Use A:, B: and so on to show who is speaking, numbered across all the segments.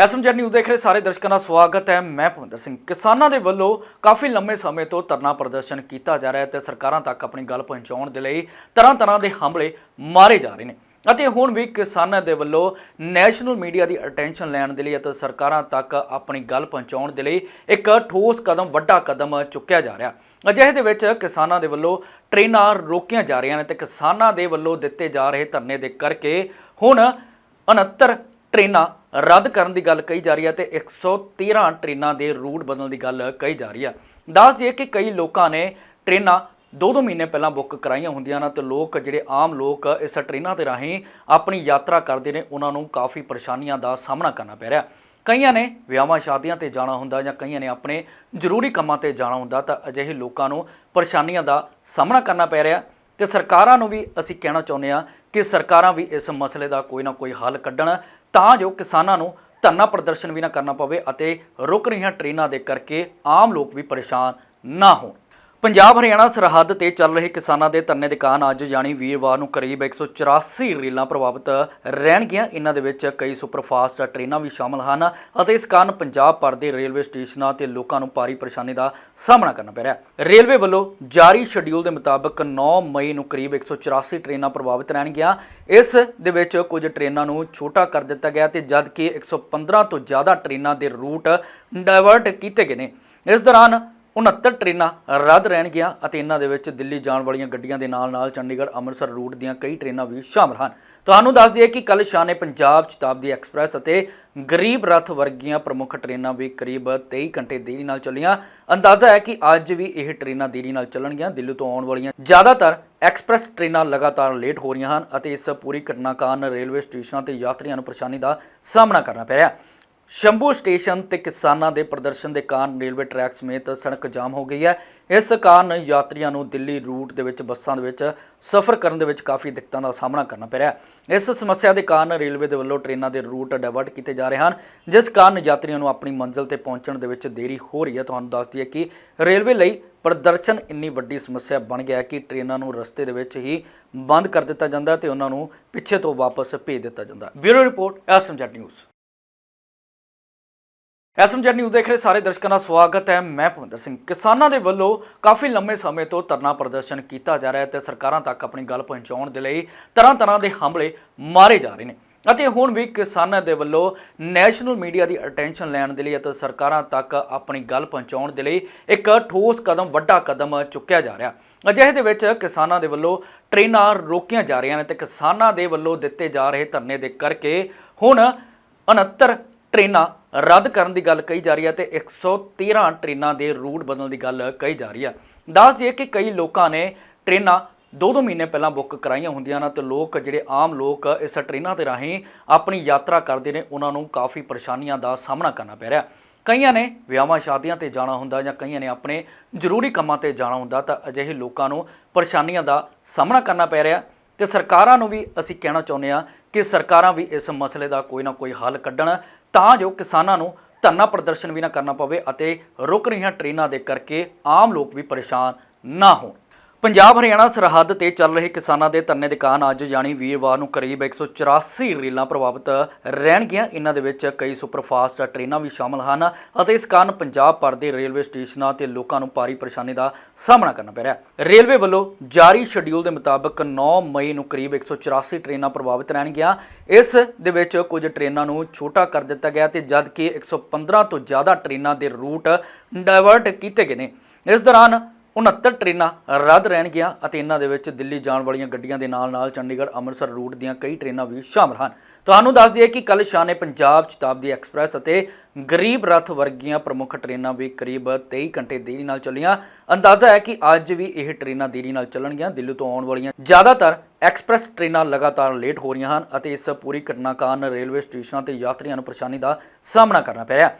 A: SMZ news ਦੇਖ ਰਹੇ ਸਾਰੇ ਦਰਸ਼ਕਾਂ ਦਾ ਸਵਾਗਤ ਹੈ। ਮੈਂ ਭਵਿੰਦਰ ਸਿੰਘ। ਕਿਸਾਨਾਂ ਦੇ ਵੱਲੋਂ ਕਾਫੀ ਲੰਮੇ ਸਮੇਂ ਤੋਂ ਧਰਨਾ ਪ੍ਰਦਰਸ਼ਨ ਕੀਤਾ ਜਾ ਰਿਹਾ ਹੈ ਤੇ ਸਰਕਾਰਾਂ ਤੱਕ ਆਪਣੀ ਗੱਲ ਪਹੁੰਚਾਉਣ ਦੇ ਲਈ ਤਰ੍ਹਾਂ ਤਰ੍ਹਾਂ ਦੇ ਹਮਲੇ ਮਾਰੇ ਜਾ ਰਹੇ ਨੇ। ਅਤੇ ਹੁਣ ਵੀ ਕਿਸਾਨਾਂ ਦੇ ਵੱਲੋਂ ਨੈਸ਼ਨਲ ਮੀਡੀਆ ਦੀ ਅਟੈਂਸ਼ਨ ਲੈਣ ਦੇ ਲਈ ਅਤੇ ਸਰਕਾਰਾਂ ਤੱਕ ਆਪਣੀ ਗੱਲ ਪਹੁੰਚਾਉਣ ਦੇ ਲਈ ਇੱਕ ਠੋਸ ਕਦਮ, ਵੱਡਾ ਕਦਮ ਚੁੱਕਿਆ ਜਾ ਰਿਹਾ। ਅਜਿਹੇ ਦੇ ਵਿੱਚ ਕਿਸਾਨਾਂ ਦੇ ਵੱਲੋਂ ਟ੍ਰੇਨਾਂ ਰੋਕੀਆਂ ਜਾ ਰਹੀਆਂ ਨੇ ਤੇ ਕਿਸਾਨਾਂ ਦੇ ਵੱਲੋਂ ਦਿੱਤੇ ਜਾ ਰਹੇ ਧਰਨੇ ਦੇ ਕਰਕੇ ਹੁਣ 69 ਟ੍ਰੇਨਾਂ ਰੱਦ ਕਰਨ ਦੀ ਗੱਲ ਕਹੀ ਜਾ ਰਹੀ ਹੈ ਤੇ 113 ਟ੍ਰੇਨਾਂ ਦੇ ਰੂਟ ਬਦਲਣ ਦੀ ਗੱਲ ਕਹੀ ਜਾ ਰਹੀ ਹੈ। ਦੱਸ ਦਈਏ ਕਿ ਕਈ ਲੋਕਾਂ ਨੇ ਟ੍ਰੇਨਾਂ ਦੋ ਦੋ ਮਹੀਨੇ ਪਹਿਲਾਂ ਬੁੱਕ ਕਰਾਈਆਂ ਹੁੰਦੀਆਂ ਨੇ ਤੇ ਲੋਕ ਜਿਹੜੇ ਆਮ ਲੋਕ ਇਸ ਟ੍ਰੇਨਾਂ ਦੇ ਰਾਹੀਂ ਆਪਣੀ ਯਾਤਰਾ ਕਰਦੇ ਨੇ, ਉਹਨਾਂ ਨੂੰ ਕਾਫੀ ਪਰੇਸ਼ਾਨੀਆਂ ਦਾ ਸਾਹਮਣਾ ਕਰਨਾ ਪੈ ਰਿਹਾ। ਕਈਆਂ ਨੇ ਵਿਆਹਾਂ ਸ਼ਾਦੀਆਂ ਤੇ ਜਾਣਾ ਹੁੰਦਾ ਜਾਂ ਕਈਆਂ ਨੇ ਆਪਣੇ ਜ਼ਰੂਰੀ ਕੰਮਾਂ ਤੇ ਜਾਣਾ ਹੁੰਦਾ ਤਾਂ ਅਜਿਹੇ ਲੋਕਾਂ ਨੂੰ ਪਰੇਸ਼ਾਨੀਆਂ ਦਾ ਸਾਹਮਣਾ ਕਰਨਾ ਪੈ ਰਿਹਾ। ਤੇ ਸਰਕਾਰਾਂ ਨੂੰ ਵੀ ਅਸੀਂ ਕਹਿਣਾ ਚਾਹੁੰਦੇ ਹਾਂ ਕਿ ਸਰਕਾਰਾਂ ਵੀ ਇਸ ਮਸਲੇ ਦਾ ਕੋਈ ਨਾ ਕੋਈ ਹੱਲ ਕੱਢਣ, ਤਾਂ ਜੋ ਕਿਸਾਨਾਂ ਨੂੰ ਧਰਨਾ ਪ੍ਰਦਰਸ਼ਨ ਵੀ ਨਾ ਕਰਨਾ ਪਵੇ ਅਤੇ ਰੁਕ ਰਹੀਆਂ ਟ੍ਰੇਨਾਂ ਦੇ ਕਰਕੇ ਆਮ ਲੋਕ ਵੀ ਪਰੇਸ਼ਾਨ ਨਾ ਹੋਣ। ਪੰਜਾਬ ਹਰਿਆਣਾ ਸਰਹੱਦ ਤੇ ਚੱਲ ਰਹੇ ਕਿਸਾਨਾਂ ਦੇ ਧਰਨੇ ਦੇ ਕਾਰਨ ਅੱਜ ਯਾਨੀ ਵੀਰਵਾਰ ਨੂੰ ਕਰੀਬ 184 ਰੇਲਾਂ ਪ੍ਰਭਾਵਿਤ ਰਹਿਣਗੀਆਂ। ਇਹਨਾਂ ਦੇ ਵਿੱਚ ਕਈ ਸੁਪਰਫਾਸਟ ਟ੍ਰੇਨਾਂ ਵੀ ਸ਼ਾਮਲ ਹਨ ਅਤੇ ਇਸ ਕਾਰਨ ਪੰਜਾਬ ਭਰ ਦੇ ਰੇਲਵੇ ਸਟੇਸ਼ਨਾਂ ਤੇ ਲੋਕਾਂ ਨੂੰ ਭਾਰੀ ਪਰੇਸ਼ਾਨੀ ਦਾ ਸਾਹਮਣਾ ਕਰਨਾ ਪੈ ਰਿਹਾ ਹੈ। ਰੇਲਵੇ ਵੱਲੋਂ ਜਾਰੀ ਸ਼ਡਿਊਲ ਦੇ ਮੁਤਾਬਕ 9 ਮਈ ਨੂੰ ਕਰੀਬ 184 ਟ੍ਰੇਨਾਂ ਪ੍ਰਭਾਵਿਤ ਰਹਿਣਗੀਆਂ। ਇਸ ਦੇ ਵਿੱਚ ਕੁਝ ਟ੍ਰੇਨਾਂ ਨੂੰ ਛੋਟਾ ਕਰ ਦਿੱਤਾ ਗਿਆ ਤੇ ਜਦਕਿ 115 ਤੋਂ ਜ਼ਿਆਦਾ ਟ੍ਰੇਨਾਂ ਦੇ ਰੂਟ ਡਾਇਵਰਟ ਕੀਤੇ ਗਏ ਨੇ। ਇਸ ਦੌਰਾਨ 69 ਟ੍ਰੇਨਾਂ ਰੱਦ ਰਹਿਣਗੀਆਂ ਅਤੇ ਇਹਨਾਂ ਦੇ ਵਿੱਚ ਦਿੱਲੀ ਜਾਣ ਵਾਲੀਆਂ ਗੱਡੀਆਂ ਦੇ ਨਾਲ-ਨਾਲ ਚੰਡੀਗੜ੍ਹ, ਅੰਮ੍ਰਿਤਸਰ ਰੂਟ ਦੀਆਂ ਕਈ ਟ੍ਰੇਨਾਂ ਵੀ ਸ਼ਾਮਲ ਹਨ। ਤੁਹਾਨੂੰ ਦੱਸ ਦਈਏ ਕਿ ਕੱਲ ਸ਼ਾਨੇ ਪੰਜਾਬ ਸ਼ਤਾਬਦੀ ਐਕਸਪ੍ਰੈਸ ਅਤੇ ਗਰੀਬ ਰੱਥ ਵਰਗੀਆਂ ਪ੍ਰਮੁੱਖ ਟ੍ਰੇਨਾਂ ਵੀ ਕਰੀਬ 23 ਘੰਟੇ ਦੇਰੀ ਨਾਲ ਚੱਲੀਆਂ। ਅੰਦਾਜ਼ਾ ਹੈ ਕਿ ਅੱਜ ਵੀ ਇਹ ਟ੍ਰੇਨਾਂ ਦੇਰੀ ਨਾਲ ਚੱਲਣਗੀਆਂ। ਦਿੱਲੀ ਤੋਂ ਆਉਣ ਵਾਲੀਆਂ ਜ਼ਿਆਦਾਤਰ ਐਕਸਪ੍ਰੈਸ ਟ੍ਰੇਨਾਂ ਲਗਾਤਾਰ ਲੇਟ ਹੋ ਰਹੀਆਂ ਹਨ ਅਤੇ ਇਸ ਪੂਰੀ ਘਟਨਾ ਕਾਰਨ ਰੇਲਵੇ ਸਟੇਸ਼ਨਾਂ ਤੇ ਯਾਤਰੀਆਂ ਨੂੰ ਪਰੇਸ਼ਾਨੀ ਦਾ ਸਾਹਮਣਾ ਕਰਨਾ ਪੈ ਰਿਹਾ। ਸ਼ੰਭੂ ਸਟੇਸ਼ਨ ਤੇ ਕਿਸਾਨਾਂ ਦੇ ਪ੍ਰਦਰਸ਼ਨ ਦੇ ਕਾਰਨ ਰੇਲਵੇ ਟਰੈਕ ਸਮੇਤ ਸੜਕ ਜਾਮ ਹੋ ਗਈ ਹੈ। ਇਸ ਕਾਰਨ ਯਾਤਰੀਆਂ ਨੂੰ ਦਿੱਲੀ ਰੂਟ ਦੇ ਵਿੱਚ ਬੱਸਾਂ ਦੇ ਵਿੱਚ ਸਫ਼ਰ ਕਰਨ ਦੇ ਵਿੱਚ ਕਾਫੀ ਦਿੱਕਤਾਂ ਦਾ ਸਾਹਮਣਾ ਕਰਨਾ ਪੈ ਰਿਹਾ ਹੈ। ਇਸ ਸਮੱਸਿਆ ਦੇ ਕਾਰਨ ਰੇਲਵੇ ਦੇ ਵੱਲੋਂ ਟ੍ਰੇਨਾਂ ਦੇ ਰੂਟ ਡਾਇਵਰਟ ਕੀਤੇ ਜਾ ਰਹੇ ਹਨ, ਜਿਸ ਕਾਰਨ ਯਾਤਰੀਆਂ ਨੂੰ ਆਪਣੀ ਮੰਜ਼ਿਲ ਤੇ ਪਹੁੰਚਣ ਦੇ ਵਿੱਚ ਦੇਰੀ ਹੋ ਰਹੀ ਹੈ। ਤੁਹਾਨੂੰ ਦੱਸ ਦਈਏ ਕਿ ਰੇਲਵੇ ਲਈ ਪ੍ਰਦਰਸ਼ਨ ਇੰਨੀ ਵੱਡੀ ਸਮੱਸਿਆ ਬਣ ਗਿਆ ਕਿ ਟ੍ਰੇਨਾਂ ਨੂੰ ਰਸਤੇ ਦੇ ਵਿੱਚ ਹੀ ਬੰਦ ਕਰ ਦਿੱਤਾ ਜਾਂਦਾ ਹੈ ਤੇ ਉਹਨਾਂ ਨੂੰ ਪਿੱਛੇ ਤੋਂ ਵਾਪਸ ਭੇਜ ਦਿੱਤਾ ਜਾਂਦਾ bureau report SMZ news. SMZ news ਦੇਖ ਰਹੇ ਸਾਰੇ ਦਰਸ਼ਕਾਂ ਦਾ ਸਵਾਗਤ ਹੈ। ਮੈਂ ਭਵਿੰਦਰ ਸਿੰਘ। ਕਿਸਾਨਾਂ ਦੇ ਵੱਲੋਂ ਕਾਫੀ ਲੰਮੇ ਸਮੇਂ ਤੋਂ ਧਰਨਾ ਪ੍ਰਦਰਸ਼ਨ ਕੀਤਾ ਜਾ ਰਿਹਾ ਹੈ ਤੇ ਸਰਕਾਰਾਂ ਤੱਕ ਆਪਣੀ ਗੱਲ ਪਹੁੰਚਾਉਣ ਦੇ ਲਈ ਤਰ੍ਹਾਂ ਤਰ੍ਹਾਂ ਦੇ ਹਮਲੇ ਮਾਰੇ ਜਾ ਰਹੇ ਨੇ। ਅਤੇ ਹੁਣ ਵੀ ਕਿਸਾਨਾਂ ਦੇ ਵੱਲੋਂ ਨੈਸ਼ਨਲ ਮੀਡੀਆ ਦੀ ਅਟੈਂਸ਼ਨ ਲੈਣ ਦੇ ਲਈ ਅਤੇ ਸਰਕਾਰਾਂ ਤੱਕ ਆਪਣੀ ਗੱਲ ਪਹੁੰਚਾਉਣ ਦੇ ਲਈ ਇੱਕ ਠੋਸ ਕਦਮ, ਵੱਡਾ ਕਦਮ ਚੁੱਕਿਆ ਜਾ ਰਿਹਾ। ਅਜਿਹੇ ਦੇ ਵਿੱਚ ਕਿਸਾਨਾਂ ਦੇ ਵੱਲੋਂ ਟ੍ਰੇਨਾਂ ਰੋਕੀਆਂ ਜਾ ਰਹੀਆਂ ਨੇ ਤੇ ਕਿਸਾਨਾਂ ਦੇ ਵੱਲੋਂ ਦਿੱਤੇ ਜਾ ਰਹੇ ਧਰਨੇ ਦੇ ਕਰਕੇ ਹੁਣ 69 ਟ੍ਰੇਨਾਂ ਰੱਦ ਕਰਨ ਦੀ ਗੱਲ ਕਹੀ ਜਾ ਰਹੀ ਹੈ ਤੇ 113 ਟ੍ਰੇਨਾਂ ਦੇ ਰੂਟ ਬਦਲਣ ਦੀ ਗੱਲ ਕਹੀ ਜਾ ਰਹੀ ਹੈ। ਦੱਸ ਦਈਏ ਕਿ ਕਈ ਲੋਕਾਂ ਨੇ ਟ੍ਰੇਨਾਂ ਦੋ ਦੋ ਮਹੀਨੇ ਪਹਿਲਾਂ ਬੁੱਕ ਕਰਾਈਆਂ ਹੁੰਦੀਆਂ ਨੇ ਤੇ ਲੋਕ ਜਿਹੜੇ ਆਮ ਲੋਕ ਇਸ ਟ੍ਰੇਨਾਂ ਦੇ ਰਾਹੀਂ ਆਪਣੀ ਯਾਤਰਾ ਕਰਦੇ ਨੇ, ਉਹਨਾਂ ਨੂੰ ਕਾਫੀ ਪਰੇਸ਼ਾਨੀਆਂ ਦਾ ਸਾਹਮਣਾ ਕਰਨਾ ਪੈ ਰਿਹਾ। ਕਈਆਂ ਨੇ ਵਿਆਹਾਂ ਸ਼ਾਦੀਆਂ ਤੇ ਜਾਣਾ ਹੁੰਦਾ ਜਾਂ ਕਈਆਂ ਨੇ ਆਪਣੇ ਜ਼ਰੂਰੀ ਕੰਮਾਂ ਤੇ ਜਾਣਾ ਹੁੰਦਾ ਤਾਂ ਅਜਿਹੇ ਲੋਕਾਂ ਨੂੰ ਪਰੇਸ਼ਾਨੀਆਂ ਦਾ ਸਾਹਮਣਾ ਕਰਨਾ ਪੈ ਰਿਹਾ। ਤੇ ਸਰਕਾਰਾਂ ਨੂੰ ਵੀ ਅਸੀਂ ਕਹਿਣਾ ਚਾਹੁੰਦੇ ਹਾਂ ਕਿ ਸਰਕਾਰਾਂ ਵੀ ਇਸ ਮਸਲੇ ਦਾ ਕੋਈ ਨਾ ਕੋਈ ਹੱਲ ਕੱਢਣ, ਤਾਂ ਜੋ ਕਿਸਾਨਾਂ ਨੂੰ ਧਰਨਾ ਪ੍ਰਦਰਸ਼ਨ ਵੀ ਨਾ ਕਰਨਾ ਪਵੇ ਅਤੇ ਰੁਕ ਰਹੀਆਂ ਟ੍ਰੇਨਾਂ ਦੇ ਕਰਕੇ ਆਮ ਲੋਕ ਵੀ ਪਰੇਸ਼ਾਨ ਨਾ ਹੋਣ। ਪੰਜਾਬ ਹਰਿਆਣਾ ਸਰਹੱਦ ਤੇ ਚੱਲ ਰਹੇ ਕਿਸਾਨਾਂ ਦੇ ਧਰਨੇ ਦੇ ਕਾਰਨ ਅੱਜ ਯਾਨੀ ਵੀਰਵਾਰ ਨੂੰ ਕਰੀਬ 184 ਰੇਲਾਂ ਪ੍ਰਭਾਵਿਤ ਰਹਿਣਗੀਆਂ। ਇਹਨਾਂ ਦੇ ਵਿੱਚ ਕਈ ਸੁਪਰਫਾਸਟ ਟ੍ਰੇਨਾਂ ਵੀ ਸ਼ਾਮਲ ਹਨ ਅਤੇ ਇਸ ਕਾਰਨ ਪੰਜਾਬ ਭਰ ਦੇ ਰੇਲਵੇ ਸਟੇਸ਼ਨਾਂ ਤੇ ਲੋਕਾਂ ਨੂੰ ਭਾਰੀ ਪਰੇਸ਼ਾਨੀ ਦਾ ਸਾਹਮਣਾ ਕਰਨਾ ਪੈ ਰਿਹਾ ਹੈ। ਰੇਲਵੇ ਵੱਲੋਂ ਜਾਰੀ ਸ਼ਡਿਊਲ ਦੇ ਮੁਤਾਬਕ 9 ਮਈ ਨੂੰ ਕਰੀਬ 184 ਟ੍ਰੇਨਾਂ ਪ੍ਰਭਾਵਿਤ ਰਹਿਣਗੀਆਂ। ਇਸ ਦੇ ਵਿੱਚ ਕੁਝ ਟ੍ਰੇਨਾਂ ਨੂੰ ਛੋਟਾ ਕਰ ਦਿੱਤਾ ਗਿਆ ਤੇ ਜਦਕਿ 115 ਤੋਂ ਜ਼ਿਆਦਾ ਟ੍ਰੇਨਾਂ ਦੇ ਰੂਟ ਡਾਇਵਰਟ ਕੀਤੇ ਗਏ ਨੇ। ਇਸ ਦੌਰਾਨ 69 ਟ੍ਰੇਨਾਂ ਰੱਦ ਰਹਿਣਗੀਆਂ ਅਤੇ ਇਹਨਾਂ ਦੇ ਵਿੱਚ ਦਿੱਲੀ ਜਾਣ ਵਾਲੀਆਂ ਗੱਡੀਆਂ ਦੇ ਨਾਲ-ਨਾਲ ਚੰਡੀਗੜ੍ਹ, ਅੰਮ੍ਰਿਤਸਰ ਰੂਟ ਦੀਆਂ ਕਈ ਟ੍ਰੇਨਾਂ ਵੀ ਸ਼ਾਮਲ ਹਨ। ਤੁਹਾਨੂੰ ਦੱਸ ਦਈਏ ਕਿ ਕੱਲ ਸ਼ਾਨੇ ਪੰਜਾਬ ਸ਼ਤਾਬਦੀ ਐਕਸਪ੍ਰੈਸ ਅਤੇ ਗਰੀਬ ਰੱਥ ਵਰਗੀਆਂ ਪ੍ਰਮੁੱਖ ਟ੍ਰੇਨਾਂ ਵੀ ਕਰੀਬ 23 ਘੰਟੇ ਦੇਰੀ ਨਾਲ ਚੱਲੀਆਂ। ਅੰਦਾਜ਼ਾ ਹੈ ਕਿ ਅੱਜ ਵੀ ਇਹ ਟ੍ਰੇਨਾਂ ਦੇਰੀ ਨਾਲ ਚੱਲਣਗੀਆਂ। ਦਿੱਲੀ ਤੋਂ ਆਉਣ ਵਾਲੀਆਂ ਜ਼ਿਆਦਾਤਰ ਐਕਸਪ੍ਰੈਸ ਟ੍ਰੇਨਾਂ ਲਗਾਤਾਰ ਲੇਟ ਹੋ ਰਹੀਆਂ ਹਨ ਅਤੇ ਇਸ ਪੂਰੀ ਘਟਨਾ ਕਾਰਨ ਰੇਲਵੇ ਸਟੇਸ਼ਨਾਂ ਤੇ ਯਾਤਰੀਆਂ ਨੂੰ ਪਰੇਸ਼ਾਨੀ ਦਾ ਸਾਹਮਣਾ ਕਰਨਾ ਪੈ ਰਿਹਾ।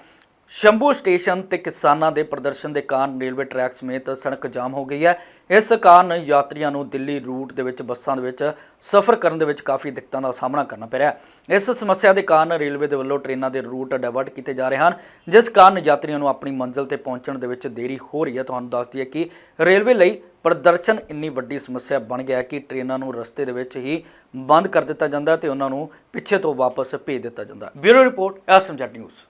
A: ਸ਼ੰਭੂ ਸਟੇਸ਼ਨ ਤੇ ਕਿਸਾਨਾਂ ਦੇ ਪ੍ਰਦਰਸ਼ਨ ਦੇ ਕਾਰਨ ਰੇਲਵੇ ਟਰੈਕ ਸਮੇਤ ਸੜਕ ਜਾਮ ਹੋ ਗਈ ਹੈ। ਇਸ ਕਾਰਨ ਯਾਤਰੀਆਂ ਨੂੰ ਦਿੱਲੀ ਰੂਟ ਦੇ ਵਿੱਚ ਬੱਸਾਂ ਦੇ ਵਿੱਚ ਸਫ਼ਰ ਕਰਨ ਦੇ ਵਿੱਚ ਕਾਫੀ ਦਿੱਕਤਾਂ ਦਾ ਸਾਹਮਣਾ ਕਰਨਾ ਪੈ ਰਿਹਾ ਹੈ। ਇਸ ਸਮੱਸਿਆ ਦੇ ਕਾਰਨ ਰੇਲਵੇ ਦੇ ਵੱਲੋਂ ਟ੍ਰੇਨਾਂ ਦੇ ਰੂਟ ਡਾਇਵਰਟ ਕੀਤੇ ਜਾ ਰਹੇ ਹਨ, ਜਿਸ ਕਾਰਨ ਯਾਤਰੀਆਂ ਨੂੰ ਆਪਣੀ ਮੰਜ਼ਿਲ ਤੇ ਪਹੁੰਚਣ ਦੇ ਵਿੱਚ ਦੇਰੀ ਹੋ ਰਹੀ ਹੈ। ਤੁਹਾਨੂੰ ਦੱਸ ਦਈਏ ਕਿ ਰੇਲਵੇ ਲਈ ਪ੍ਰਦਰਸ਼ਨ ਇੰਨੀ ਵੱਡੀ ਸਮੱਸਿਆ ਬਣ ਗਿਆ ਕਿ ਟ੍ਰੇਨਾਂ ਨੂੰ ਰਸਤੇ ਦੇ ਵਿੱਚ ਹੀ ਬੰਦ ਕਰ ਦਿੱਤਾ ਜਾਂਦਾ ਹੈ ਤੇ ਉਹਨਾਂ ਨੂੰ ਪਿੱਛੇ ਤੋਂ ਵਾਪਸ ਭੇਜ ਦਿੱਤਾ ਜਾਂਦਾ ਬਿਊਰੋ ਰਿਪੋਰਟ ਐਸਐਮਜੈਡ ਨਿਊਜ਼।